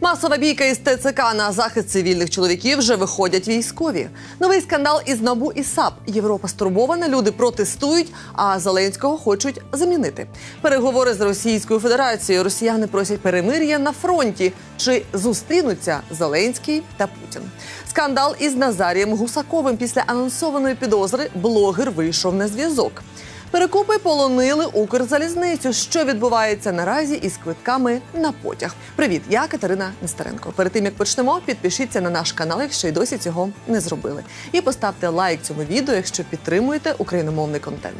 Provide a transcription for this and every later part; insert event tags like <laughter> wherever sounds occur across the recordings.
Масова бійка із ТЦК на захист цивільних чоловіків вже виходять військові. Новий скандал із НАБУ і САП. Європа стурбована, люди протестують, а Зеленського хочуть замінити. Переговори з Російською Федерацією. Росіяни просять перемир'я на фронті. Чи зустрінуться Зеленський та Путін? Скандал із Назарієм Гусаковим після анонсованої підозри блогер вийшов на зв'язок. Перекупи полонили Укрзалізницю. Що відбувається наразі із квитками на потяг? Привіт, я Катерина Нестеренко. Перед тим як почнемо, підпишіться на наш канал, якщо й досі цього не зробили. І поставте лайк цьому відео, якщо підтримуєте україномовний контент.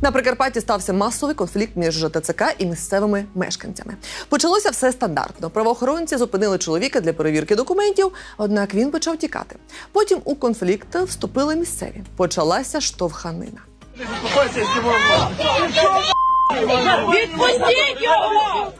На Прикарпатті стався масовий конфлікт між ТЦК і місцевими мешканцями. Почалося все стандартно. Правоохоронці зупинили чоловіка для перевірки документів, однак він почав тікати. Потім у конфлікт вступили місцеві. Почалася штовханина. Відпустіть його!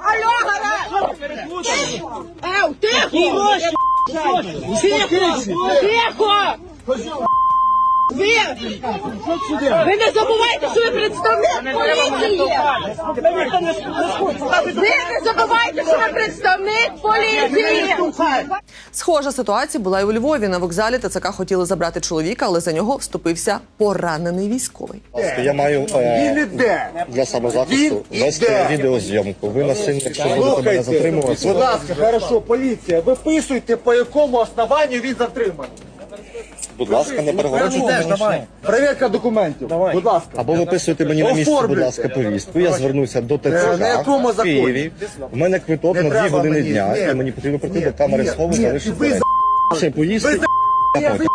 Алло, É, é, o Teco! Teco! Teco! Ви, ви не забувайте, що ви представник поліції! Ви не забувайте, що ви представник поліції! Схожа ситуація була і у Львові. На вокзалі ТЦК хотіли забрати чоловіка, але за нього вступився поранений військовий. Я маю е, для самозахисту вести іде. відеозйомку. Ви насильно, якщо будете мене затримувати, будь ласка, хорошо, поліція, виписуйте, по якому основанню він затриманий. Будь ласка, не перегороджуйте. Давай. Перевірка документів. Будь ласка. Або виписуйте мені на місці, будь Оформлюйте. ласка, повістку. Я звернуся до Е, на ТЦК якому в законі? Києві. У мене квиток Не на дві треба години мені. дня, Ні. і мені потрібно прийти Ні. до камери Ні. схову Ні. залишити. Ви речі. Ще поїсти. Ви а потім.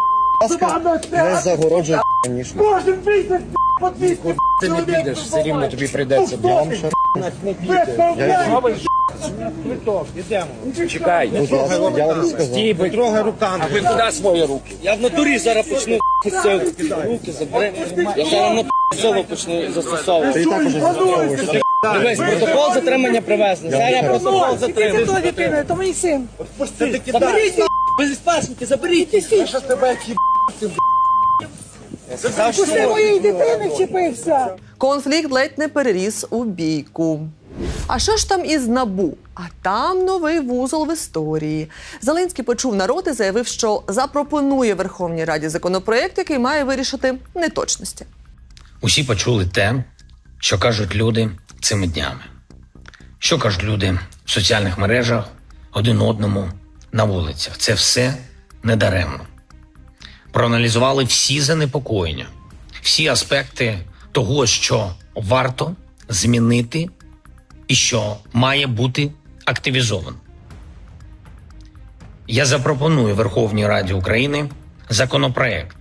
Будь ласка, не загороджуйте ніж. Кожен місяць по 200 Ти не підеш, все рівно тобі прийдеться. Я вам ще Чекай. будь ласка, я вам сказав. Стій, бо трогай руками. А ви куди свої руки? Я в натурі зараз почну <laughs> це руки забери. Я зараз на <laughs> силу почну застосовувати. Ти також застосовуєш. <laughs> Дивись, протокол затримання привезли. Зараз протокол затримання. Хто дитина? То мій син. Заберіть, без паспорти, заберіть. Що з тебе які Пусти моєї дитини вчепився. Конфлікт ледь не переріс у бійку. А що ж там із набу? А там новий вузол в історії. Зеленський почув народ і заявив, що запропонує Верховній Раді законопроект, який має вирішити неточності. Усі почули те, що кажуть люди цими днями. Що кажуть люди в соціальних мережах один одному на вулицях. Це все недаремно. Проаналізували всі занепокоєння, всі аспекти того, що варто змінити і що має бути активізовано. Я запропоную Верховній Раді України законопроект,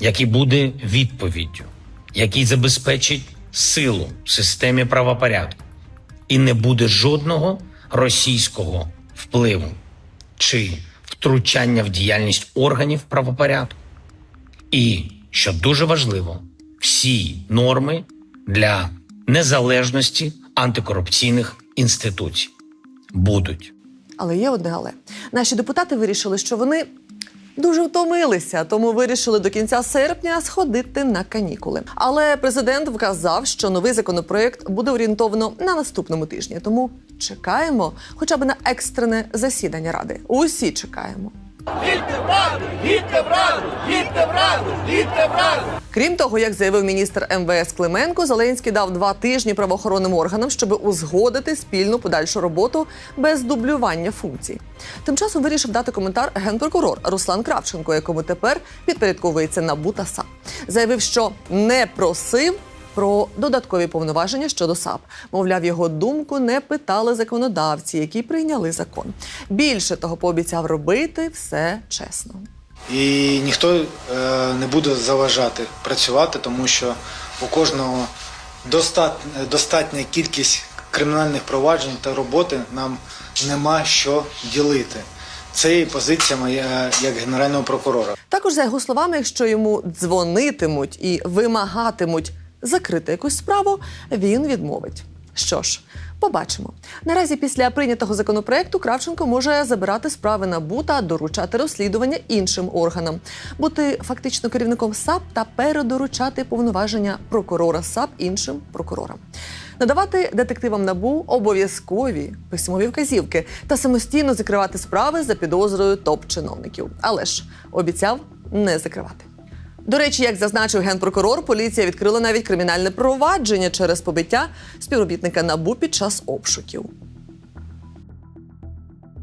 який буде відповіддю, який забезпечить силу в системі правопорядку, і не буде жодного російського впливу чи втручання в діяльність органів правопорядку. І, що дуже важливо, всі норми для незалежності антикорупційних інституцій будуть. Але є одне але. Наші депутати вирішили, що вони дуже втомилися, тому вирішили до кінця серпня сходити на канікули. Але президент вказав, що новий законопроект буде орієнтовано на наступному тижні. Тому чекаємо, хоча б на екстрене засідання ради. Усі чекаємо. Крім того, як заявив міністр МВС Клименко, Зеленський дав два тижні правоохоронним органам, щоб узгодити спільну подальшу роботу без дублювання функцій. Тим часом вирішив дати коментар генпрокурор Руслан Кравченко, якому тепер підпорядковується НАБУ та. Заявив, що не просив. Про додаткові повноваження щодо САП, мовляв, його думку не питали законодавці, які прийняли закон. Більше того, пообіцяв робити все чесно. І ніхто е, не буде заважати працювати, тому що у кожного достат, достатня кількість кримінальних проваджень та роботи нам нема що ділити. Це і позиція моя як генерального прокурора. Також, за його словами, якщо йому дзвонитимуть і вимагатимуть закрити якусь справу, він відмовить. Що ж, побачимо. Наразі після прийнятого законопроекту Кравченко може забирати справи НАБУ та доручати розслідування іншим органам, бути фактично керівником САП та передоручати повноваження прокурора САП іншим прокурорам. Надавати детективам НАБУ обов'язкові письмові вказівки та самостійно закривати справи за підозрою топ-чиновників. Але ж обіцяв не закривати. До речі, як зазначив генпрокурор, поліція відкрила навіть кримінальне провадження через побиття співробітника НАБУ під час обшуків.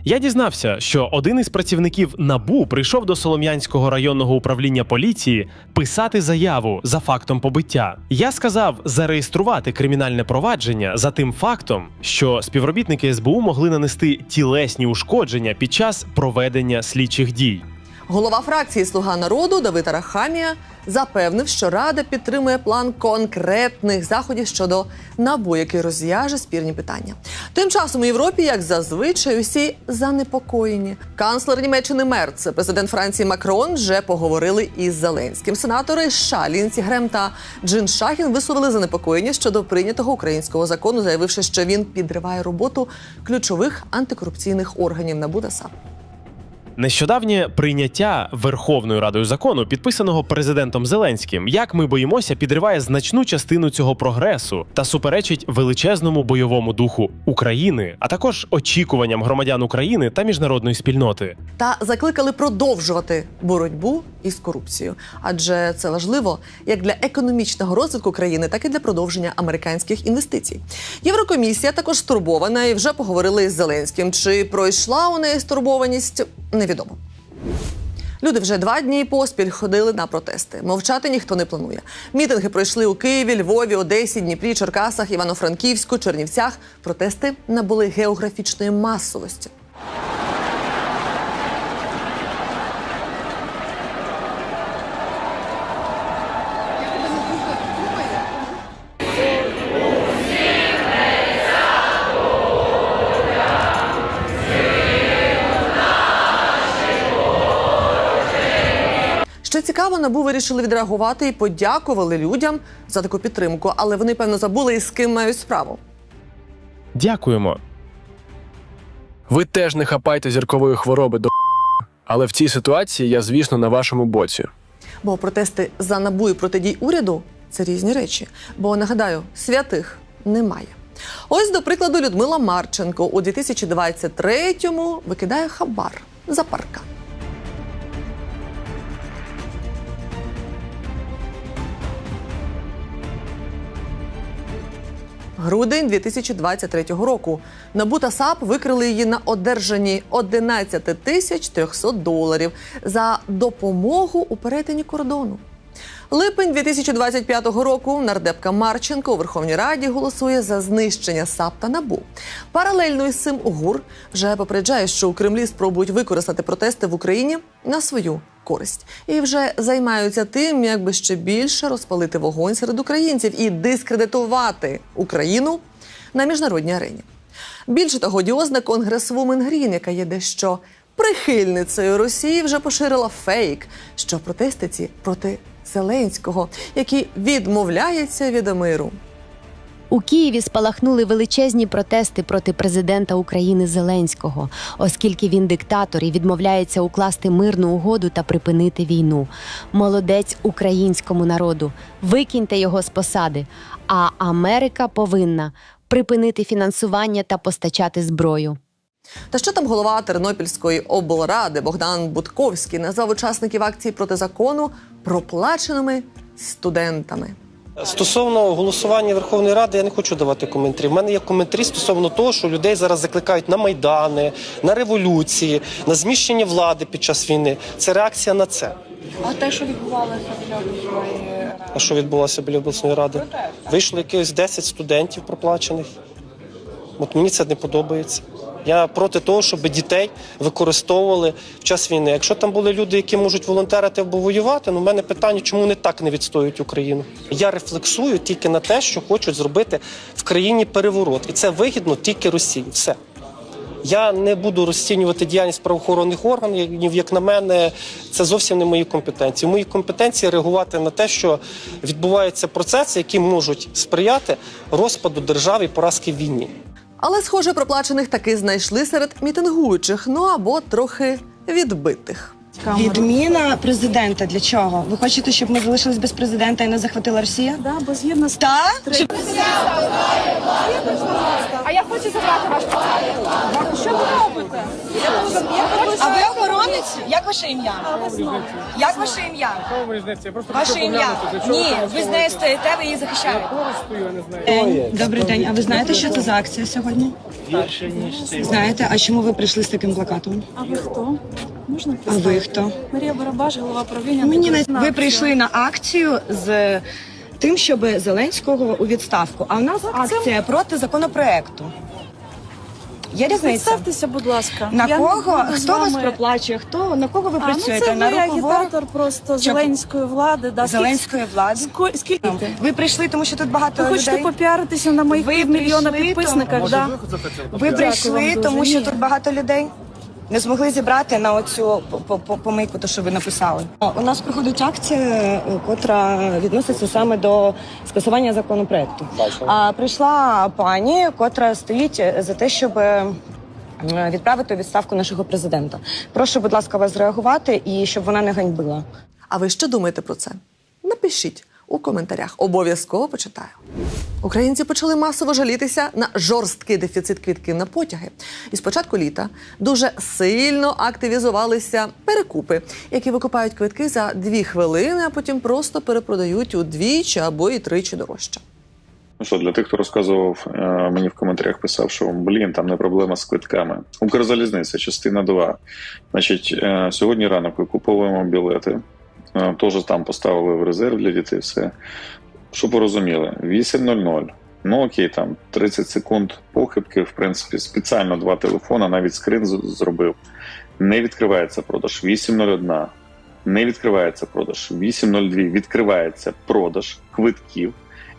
Я дізнався, що один із працівників НАБУ прийшов до Солом'янського районного управління поліції писати заяву за фактом побиття. Я сказав зареєструвати кримінальне провадження за тим фактом, що співробітники СБУ могли нанести тілесні ушкодження під час проведення слідчих дій. Голова фракції Слуга народу Давид Арахамія запевнив, що рада підтримує план конкретних заходів щодо набу, який розв'яже спірні питання. Тим часом у Європі, як зазвичай, усі занепокоєні. Канцлер Німеччини Мерц, президент Франції Макрон вже поговорили із Зеленським. Сенатори США Лінсі Грем та Джин Шахін висловили занепокоєння щодо прийнятого українського закону, заявивши, що він підриває роботу ключових антикорупційних органів НАБУ та САП. Нещодавнє прийняття Верховною Радою закону, підписаного президентом Зеленським, як ми боїмося, підриває значну частину цього прогресу та суперечить величезному бойовому духу України, а також очікуванням громадян України та міжнародної спільноти. та закликали продовжувати боротьбу із корупцією, адже це важливо як для економічного розвитку країни, так і для продовження американських інвестицій. Єврокомісія також стурбована і вже поговорили із Зеленським. Чи пройшла у неї стурбованість, невідомо. Люди вже два дні поспіль ходили на протести. Мовчати ніхто не планує. Мітинги пройшли у Києві, Львові, Одесі, Дніпрі, Черкасах, Івано-Франківську, Чернівцях. Протести набули географічної масовості. Набу вирішили відреагувати і подякували людям за таку підтримку, але вони певно забули із ким мають справу. Дякуємо. Ви теж не хапайте зіркової хвороби до <laughs> але в цій ситуації я, звісно, на вашому боці. Бо протести за набу і протидій уряду це різні речі. Бо нагадаю, святих немає. Ось, до прикладу, Людмила Марченко у 2023-му викидає хабар за паркан. Грудень 2023 року. НАБУ та САП викрили її на одержанні 11 тисяч 300 доларів за допомогу у перетині кордону. Липень 2025 року нардепка Марченко у Верховній Раді голосує за знищення САП та НАБУ. Паралельно із цим ГУР вже попереджає, що у Кремлі спробують використати протести в Україні на свою користь і вже займаються тим, як би ще більше розпалити вогонь серед українців і дискредитувати Україну на міжнародній арені. Більше того, одіозна конгресвумен Грін, яка є дещо прихильницею Росії, вже поширила фейк, що протести ці проти Зеленського, який відмовляється від миру. У Києві спалахнули величезні протести проти президента України Зеленського, оскільки він диктатор і відмовляється укласти мирну угоду та припинити війну. Молодець українському народу. Викиньте його з посади. А Америка повинна припинити фінансування та постачати зброю. Та що там голова Тернопільської облради Богдан Будковський назвав учасників акції проти закону проплаченими студентами. Стосовно голосування Верховної Ради, я не хочу давати коментарі. У мене є коментарі стосовно того, що людей зараз закликають на майдани, на революції, на зміщення влади під час війни. Це реакція на це. А те, що відбувалося біля обласної ради? А що відбулося біля обласної ради? Вийшло якихось 10 студентів проплачених. От мені це не подобається. Я проти того, щоб дітей використовували в час війни. Якщо там були люди, які можуть волонтерити або воювати, ну в мене питання, чому вони так не відстоюють Україну? Я рефлексую тільки на те, що хочуть зробити в країні переворот, і це вигідно тільки Росії. Все. Я не буду розцінювати діяльність правоохоронних органів. Як на мене, це зовсім не мої компетенції. В моїй компетенції реагувати на те, що відбуваються процеси, які можуть сприяти розпаду держави і поразки війні. Але, схоже, проплачених таки знайшли серед мітингуючих, ну або трохи відбитих. Відміна президента для чого? Ви хочете, щоб ми залишились без президента і не захватила Росія? Да, бо згідно з та Чи- А я хочу забрати ваш посаду. Що ви робите? А ви охоронець? Як ваше ім'я? Як ваше ім'я? Ваше ім'я? Ні, ви з нею стоїте, ви її захищаєте. День. Добрий день. А ви знаєте, що це за акція сьогодні? Знаєте, а чому ви прийшли з таким плакатом? А ви хто? Можна А ви хто? Марія Барабаш, голова правління. Мені не ви прийшли на акцію з тим, щоб Зеленського у відставку. А в нас акція проти законопроекту. Є різниця? Представтеся, будь ласка. На Я не кого? буду з Хто вас вами- проплачує? Хто на кого ви А, ну працюєте? це ви на агітатор просто? Зеленської влади. Да. Зеленської влади. Ско- Скільки? Ви прийшли, тому що тут багато Ви хочете людей. попіаритися на моїх Ви півмільйона прийшли, підписниках, да? Ви Дякую прийшли, вам дуже. тому що Ні. тут багато людей. Не змогли зібрати на оцю по- по- помийку, то що ви написали. У нас проходить акція, е, котра відноситься саме до скасування законопроекту. А прийшла пані, котра стоїть за те, щоб е, відправити у відставку нашого президента. Прошу, будь ласка, вас зреагувати і щоб вона не ганьбила. А ви що думаєте про це? Напишіть у коментарях. Обов'язково почитаю. Українці почали масово жалітися на жорсткий дефіцит квітків на потяги. І з початку літа дуже сильно активізувалися перекупи, які викупають квитки за дві хвилини, а потім просто перепродають удвічі або і тричі дорожче. Ну що, для тих, хто розказував, е, мені в коментарях писав, що блін, там не проблема з квитками. Укрзалізниця, частина 2. Значить, е, сьогодні ранок викуповуємо білети. Е, Теж там поставили в резерв для дітей все. Що порозуміли? 8.00. Ну окей, там 30 секунд похибки, в принципі, спеціально два телефона, навіть скрин зробив. Не відкривається продаж 8.01. Не відкривається продаж 8.02. Відкривається продаж квитків.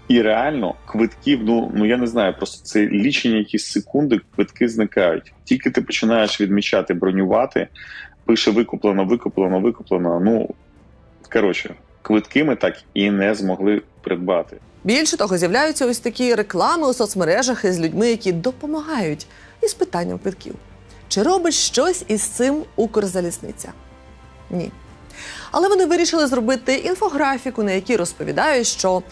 І реально квитків, ну ну я не знаю, просто це лічені якісь секунди, квитки зникають. Тільки ти починаєш відмічати, бронювати, пише викуплено, викуплено, викуплено. Ну коротше, квитки ми так і не змогли придбати. Більше того, з'являються ось такі реклами у соцмережах із людьми, які допомагають із питанням квитків. Чи робить щось із цим Укрзалізниця? Ні. Але вони вирішили зробити інфографіку, на якій розповідають, що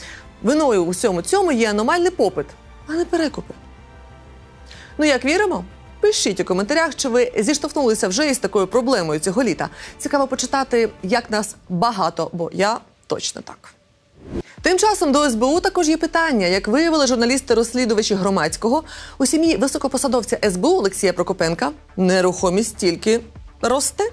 виною у всьому цьому є аномальний попит, а не перекупи. Ну як віримо? Пишіть у коментарях, чи ви зіштовхнулися вже із такою проблемою цього літа. Цікаво почитати, як нас багато, бо я точно так. Тим часом до СБУ також є питання. Як виявили журналісти-розслідувачі громадського, у сім'ї високопосадовця СБУ Олексія Прокопенка нерухомість тільки росте.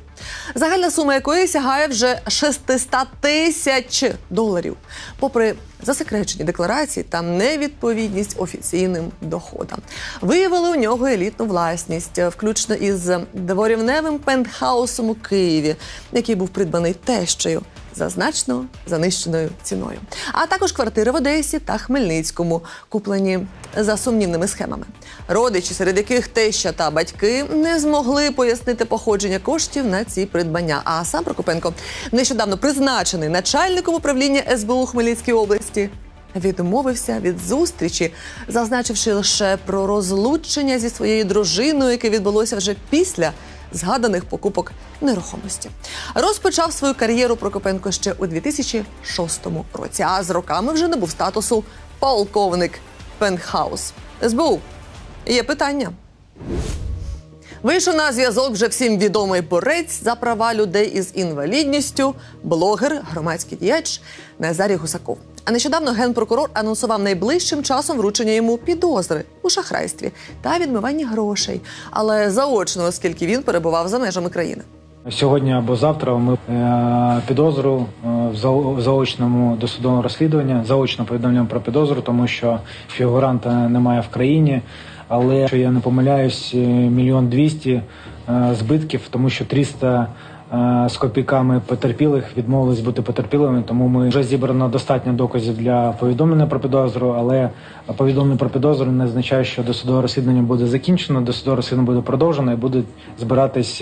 Загальна сума якої сягає вже 600 тисяч доларів. Попри засекречені декларації та невідповідність офіційним доходам. Виявили у нього елітну власність, включно із дворівневим пентхаусом у Києві, який був придбаний тещею за значно занищеною ціною. А також квартири в Одесі та Хмельницькому, куплені за сумнівними схемами. Родичі, серед яких теща та батьки не змогли пояснити походження коштів на ці придбання. А сам Прокопенко, нещодавно призначений начальником управління СБУ Хмельницькій області. Відмовився від зустрічі, зазначивши лише про розлучення зі своєю дружиною, яке відбулося вже після згаданих покупок нерухомості. Розпочав свою кар'єру Прокопенко ще у 2006 році, а з роками вже набув статусу полковник Пентхаус. СБУ. Є питання. Вийшов на зв'язок вже всім відомий борець за права людей із інвалідністю, блогер, громадський діяч Назарій Гусаков. А нещодавно генпрокурор анонсував найближчим часом вручення йому підозри у шахрайстві та відмиванні грошей, але заочно, оскільки він перебував за межами країни. Сьогодні або завтра ми е, підозру е, в заочному досудовому розслідуванні заочно повідомляємо про підозру, тому що фігуранта немає в країні. Але якщо я не помиляюсь, е, мільйон двісті е, збитків, тому що 300 е, з копійками потерпілих відмовились бути потерпілими. Тому ми вже зібрано достатньо доказів для повідомлення про підозру, але повідомлення про підозру не означає, що досудове розслідування буде закінчено, досудове розслідування буде продовжено і будуть збиратись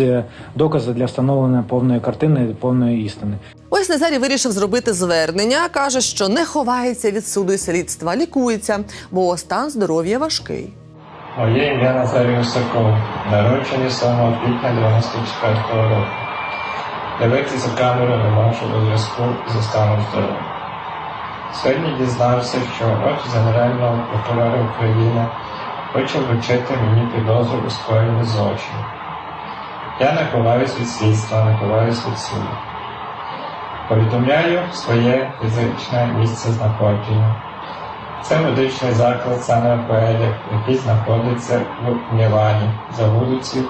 докази для встановлення повної картини, повної істини. Ось Назарій вирішив зробити звернення. каже, що не ховається від суду і слідства, лікується, бо стан здоров'я важкий. Моє ім'я Назарій Усаков, народжений 7 квітня 94 року. Дивитися камеру не можу у зв'язку зі станом здоров'я. Сьогодні дізнався, що Офіс Генерального прокурора України хоче вручити мені підозру у скоєнні злочину. Я не ховаюсь від слідства, не ховаюсь від суду. Повідомляю своє фізичне місце знаходження. Це медичний заклад Санепедик, який знаходиться в Мілані за вулицю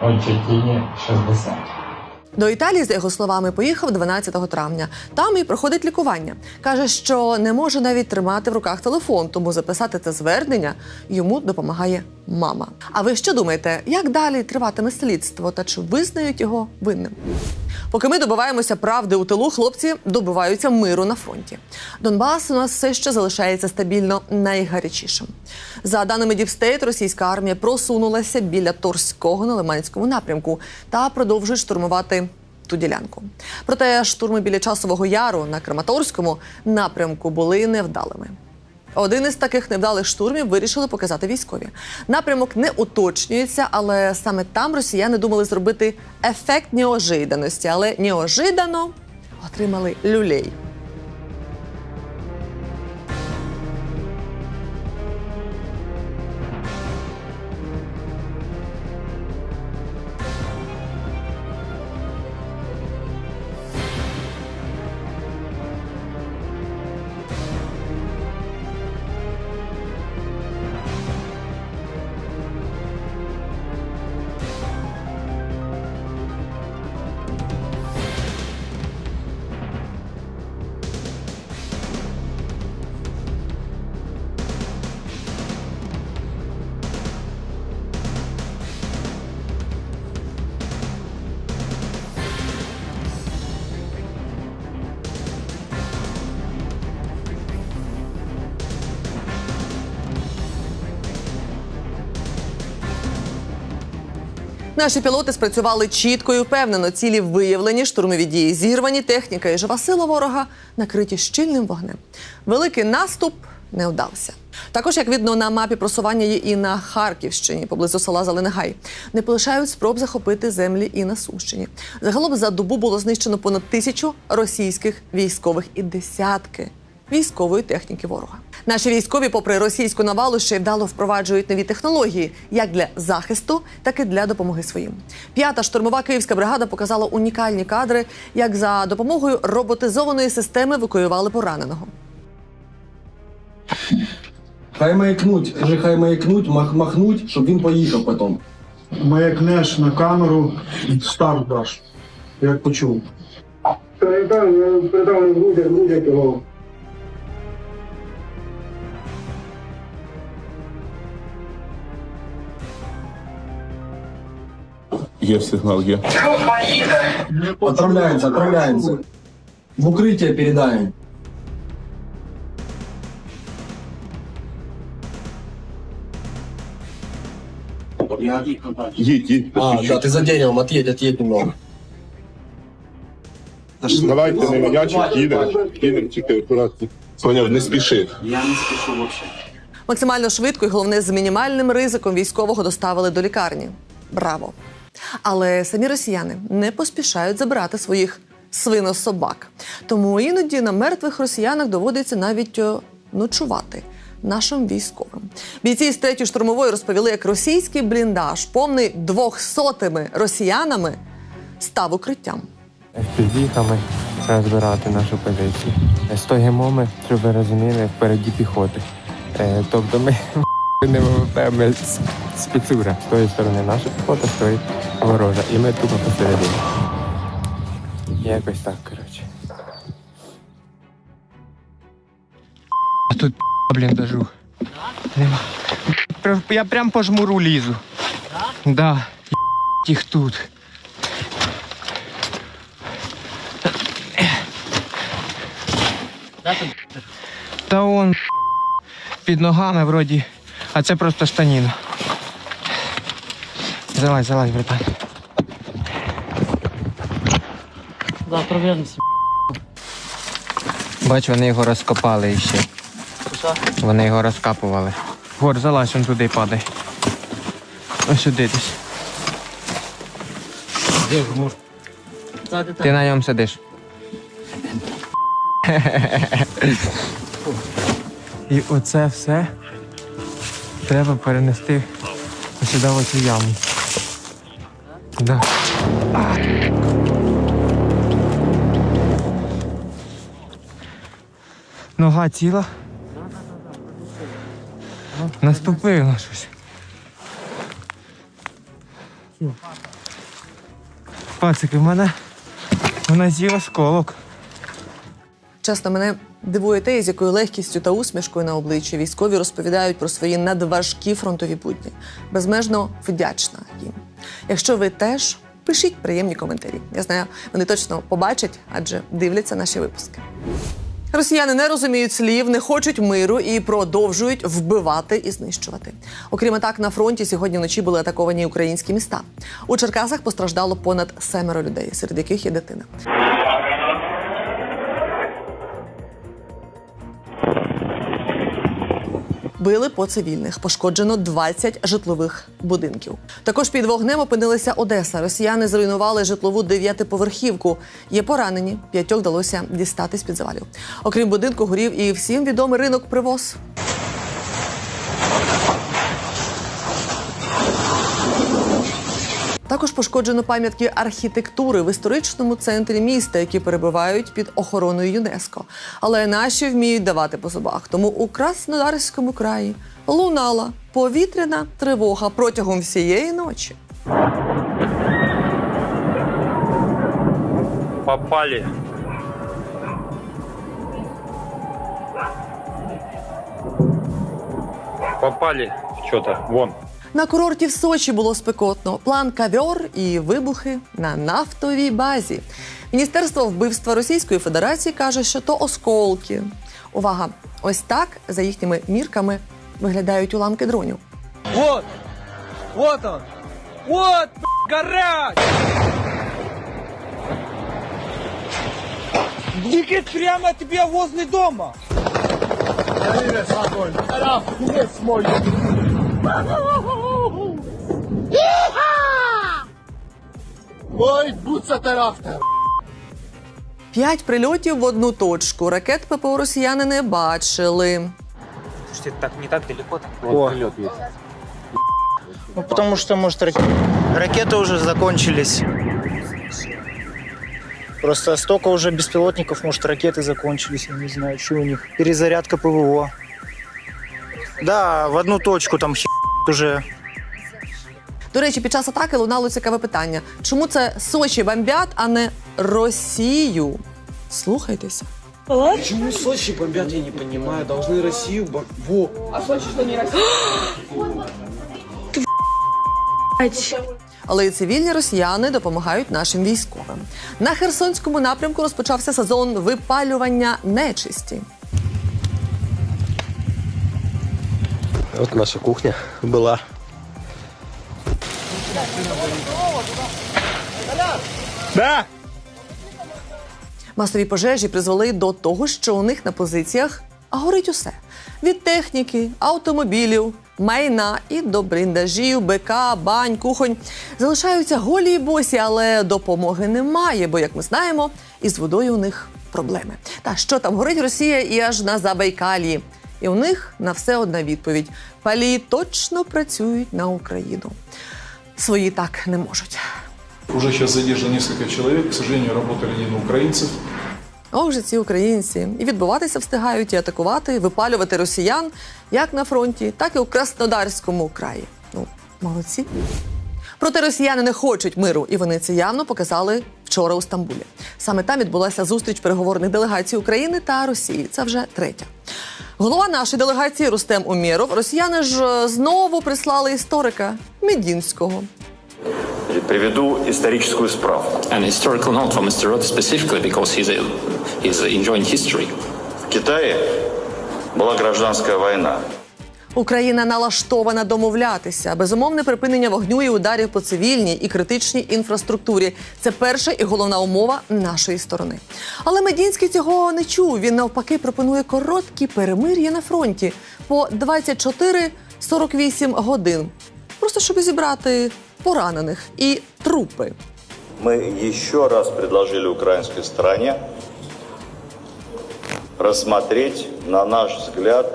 Оджетіні 60. До Італії, за його словами, поїхав 12 травня. Там і проходить лікування. Каже, що не може навіть тримати в руках телефон, тому записати це звернення йому допомагає мама. А ви що думаєте, як далі триватиме слідство та чи визнають його винним? Поки ми добиваємося правди у тилу, хлопці добиваються миру на фронті. Донбас у нас все ще залишається стабільно найгарячішим. За даними Діпстейт, російська армія просунулася біля Торського на Лиманському напрямку та продовжує штурмувати ту ділянку. Проте штурми біля часового яру на Краматорському напрямку були невдалими. Один із таких невдалих штурмів вирішили показати військові. Напрямок не уточнюється, але саме там росіяни думали зробити ефект неожиданості, але неожидано отримали люлей. Наші пілоти спрацювали чітко і впевнено. Цілі виявлені, штурмові дії зірвані, техніка і жива сила ворога накриті щільним вогнем. Великий наступ не вдався. Також, як видно на мапі просування є і на Харківщині, поблизу села Зеленигай. Не полишають спроб захопити землі і на Сумщині. Загалом за добу було знищено понад тисячу російських військових і десятки військової техніки ворога. Наші військові, попри російську навалу, ще й вдало впроваджують нові технології як для захисту, так і для допомоги своїм. П'ята штурмова київська бригада показала унікальні кадри, як за допомогою роботизованої системи евакуювали пораненого. Хай маякнуть, хай маякнуть, мах, махнуть, щоб він поїхав потім. Маякнеш на камеру, старт даш. Як почув. Передав грудях, грудях його. Є сигнал, є. Отправляемся, отправляемся. В укрытие передаем. Їдь, їдь. А, да, ты за деревом, отъедь, отъедь немного. Давайте не маячик, їдемо. Їдемо, тільки акуратно. Поняв, не спіши. Я не спешу вообще. Максимально швидко і головне з мінімальним ризиком військового доставили до лікарні. Браво! Але самі росіяни не поспішають забирати своїх свинособак. Тому іноді на мертвих росіянах доводиться навіть ночувати нашим військовим. Бійці з третьої штурмової розповіли, як російський бліндаж, повний двохсотими росіянами, став укриттям. Треба збирати нашу позицію. 100 гемоми, щоб ви розуміли, впереді піхоти. Е, тобто ми не ВВП, ми спецура. З тої сторони наша піхота, з тої ворожа. І ми тупо посередині. Якось так, коротше. А тут блін дожух. Нема. Я прям по жмуру лізу. Да? Да. Їх тут. Та он під ногами вроді а це просто штаніна. Залазь, залазь, братан. Завтра вернемся. Бач, вони його розкопали ще. Вони його розкапували. Гор, залазь, он туди падай. Ось сюди десь. Де гмур? Ти на ньому сидиш. <laughs> І оце все треба перенести сюди в оцю яму. Да. А. Нога ціла. Наступило щось. Пацики, в мене вона з'їв осколок. Чесно, мене дивує те, з якою легкістю та усмішкою на обличчі військові розповідають про свої надважкі фронтові будні. Безмежно вдячна їм. Якщо ви теж пишіть приємні коментарі. Я знаю, вони точно побачать, адже дивляться наші випуски. Росіяни не розуміють слів, не хочуть миру і продовжують вбивати і знищувати. Окрім атак на фронті, сьогодні вночі були атаковані українські міста. У Черкасах постраждало понад семеро людей, серед яких є дитина. Били по цивільних, пошкоджено 20 житлових будинків. Також під вогнем опинилася Одеса. Росіяни зруйнували житлову дев'ятиповерхівку. Є поранені. П'ятьох вдалося дістати з під завалів. Окрім будинку, горів і всім відомий ринок привоз. Також пошкоджено пам'ятки архітектури в історичному центрі міста, які перебувають під охороною ЮНЕСКО. Але наші вміють давати по зубах. Тому у Краснодарському краї лунала повітряна тривога протягом всієї ночі. Попали. Попали в что-то. Вон. На курорті в Сочі було спекотно. План кавьор і вибухи на нафтовій базі. Міністерство вбивства Російської Федерації каже, що то осколки. Увага! Ось так, за їхніми мірками, виглядають уламки дронів. Вот! Вот он! Вот, б***ь, горять! Двигай прямо от тебя возле дома! Ой, буца терафте! П'ять прильотів в одну точку. Ракет ППО росіяни не бачили. Слушайте, так не так далеко. Так. О. Ну, потому что, может, рак- ракеты уже закончились. Просто столько уже беспилотников, может, ракеты закончились, я не знаю, что у них. Перезарядка ПВО. Да, в одну точку там хер уже. До речі, під час атаки лунало цікаве питання: чому це Сочі бомбять, а не Росію? Слухайтеся. Почему Сочи бомбят, я не понимаю. Должны Россию бом... Во. А Сочи что, не Россия? Але і цивільні росіяни допомагають нашим військовим. На Херсонському напрямку розпочався сезон випалювання нечисті. Вот наша кухня была. Да! Масові пожежі призвели до того, що у них на позиціях горить усе: від техніки, автомобілів, майна і до бліндажів, БК, бань, кухонь. Залишаються голі й босі, але допомоги немає, бо, як ми знаємо, із водою у них проблеми. Та що там горить Росія і аж на Забайкалії. І у них на все одна відповідь: палії точно працюють на Україну. Свої так не можуть. Уже сейчас задержано несколько человек, к сожалению, работали не на украинцев. Ох же ці українці і відбуватися встигають, і атакувати, і випалювати росіян як на фронті, так і у Краснодарському краї. Ну, молодці. Проте росіяни не хочуть миру, і вони це явно показали вчора у Стамбулі. Саме там відбулася зустріч переговорних делегацій України та Росії. Це вже третя. Голова нашої делегації Рустем Умєров. Росіяни ж е, знову прислали історика Медінського. Приведу историческую справку. An historical note for Mr. Roth specifically because he's, a, he's enjoying history. Китае была гражданская война. Україна налаштована домовлятися. Безумовне припинення вогню і ударів по цивільній і критичній інфраструктурі. Це перша і головна умова нашої сторони. Але Медінський цього не чув. Він навпаки пропонує короткі перемир'я на фронті по 24-48 годин Просто щоб зібрати поранених і трупи. Мы еще раз предложили украинской стороне рассмотреть, на наш взгляд,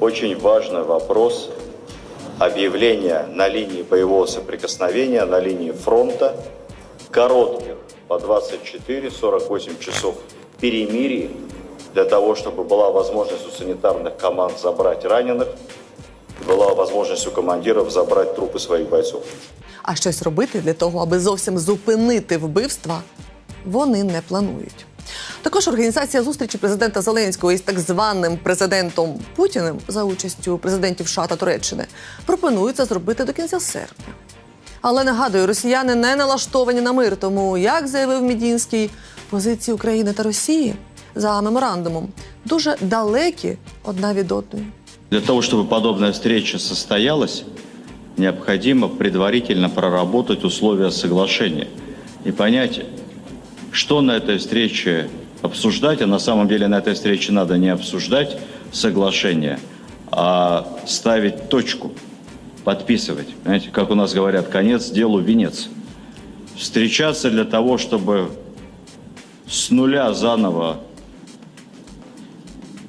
очень важный вопрос объявления на линии боевого соприкосновения, на линии фронта, коротких по 24-48 часов перемирий, для того, чтобы была возможность у санитарных команд забрать раненых, была возможность у командиров забрать трупы своих бойцов. А щось робити для того, аби зовсім зупинити вбивства, вони не планують. Також організація зустрічі президента Зеленського із так званим президентом Путіним за участю президентів США та Туреччини пропонують це зробити до кінця серпня. Але нагадую, росіяни не налаштовані на мир, тому, як заявив Мідінський, позиції України та Росії за меморандумом дуже далекі одна від одної. Для того, чтобы подобная встреча состоялась, необходимо предварительно проработать условия соглашения и понять, что на этой встрече обсуждать, а на самом деле на этой встрече надо не обсуждать соглашение, а ставить точку, подписывать. Знаете, как у нас говорят, конец делу венец. Встречаться для того, чтобы с нуля заново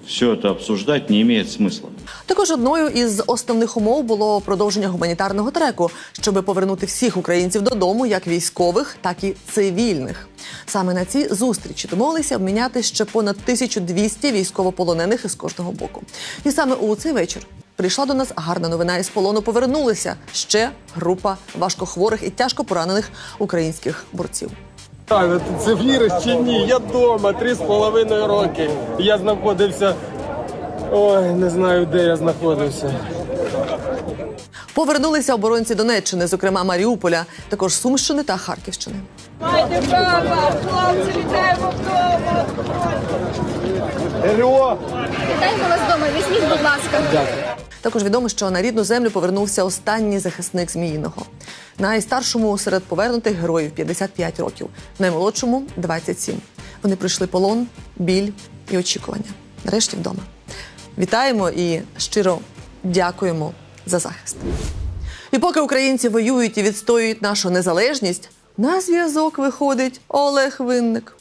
все это обсуждать, не имеет смысла. Також одною із основних умов було продовження гуманітарного треку, щоб повернути всіх українців додому, як військових, так і цивільних. Саме на цій зустрічі домовилися обміняти ще понад 1200 військовополонених із кожного боку. І саме у цей вечір прийшла до нас гарна новина із полону. Повернулися ще група важкохворих і тяжко поранених українських борців. Це віриш чи ні? Я вдома три з половиною роки. Я знаходився. Ой, не знаю, де я знаходився. Повернулися оборонці Донеччини, зокрема Маріуполя, також Сумщини та Харківщини. Майте права, хлопці, вітаємо вдома. Алло! Вітаємо вас вдома, візьміть, будь ласка. Також відомо, що на рідну землю повернувся останній захисник Зміїного. Найстаршому серед повернутих героїв 55 років, наймолодшому 27. Вони пройшли полон, біль і очікування. Нарешті вдома. Вітаємо і щиро дякуємо за захист. І поки українці воюють і відстоюють нашу незалежність, на зв'язок виходить Олег Винник.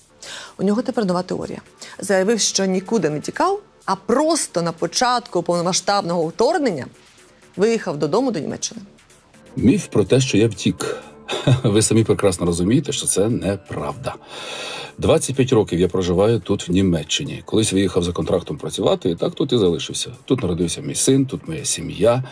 У нього тепер нова теорія. Заявив, що нікуди не тікав, а просто на початку повномасштабного вторгнення виїхав додому до Німеччини. Міф про те, що я втік. <laughs> Ви самі прекрасно розумієте, що це неправда. 25 років я проживаю тут в Німеччині. Колись виїхав за контрактом працювати, і так тут і залишився. Тут народився мій син, тут моя сім'я.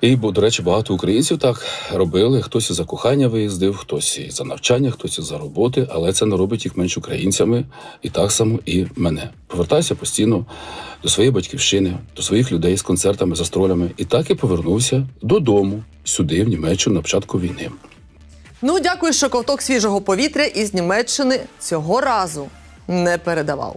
І, бо, до речі, багато українців так робили. Хтось і за кохання виїздив, хтось і за навчання, хтось і за роботи, але це не робить їх менш українцями, і так само і мене. Повертаюся постійно до своєї батьківщини, до своїх людей з концертами, застролями. І так і повернувся додому, сюди, в Німеччину, на початку війни. Ну, дякую, що ковток свіжого повітря із Німеччини цього разу не передавав.